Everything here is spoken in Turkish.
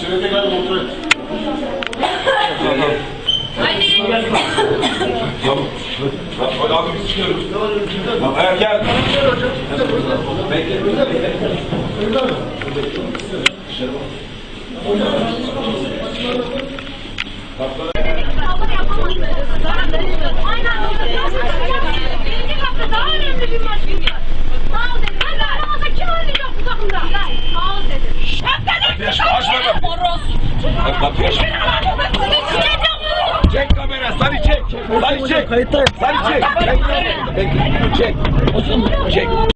Çevirdik hadi kontrol et. Anne. Tamam. Hadi abi biz çıkıyoruz. Tamam ayak gel. Bekle. Dışarı bak. Aynen. Birinci hafta daha önemli bir maç günü. Çek kamera, sarı çek. Sarı çek. Sarı çek. Bekle. Çek. Çek.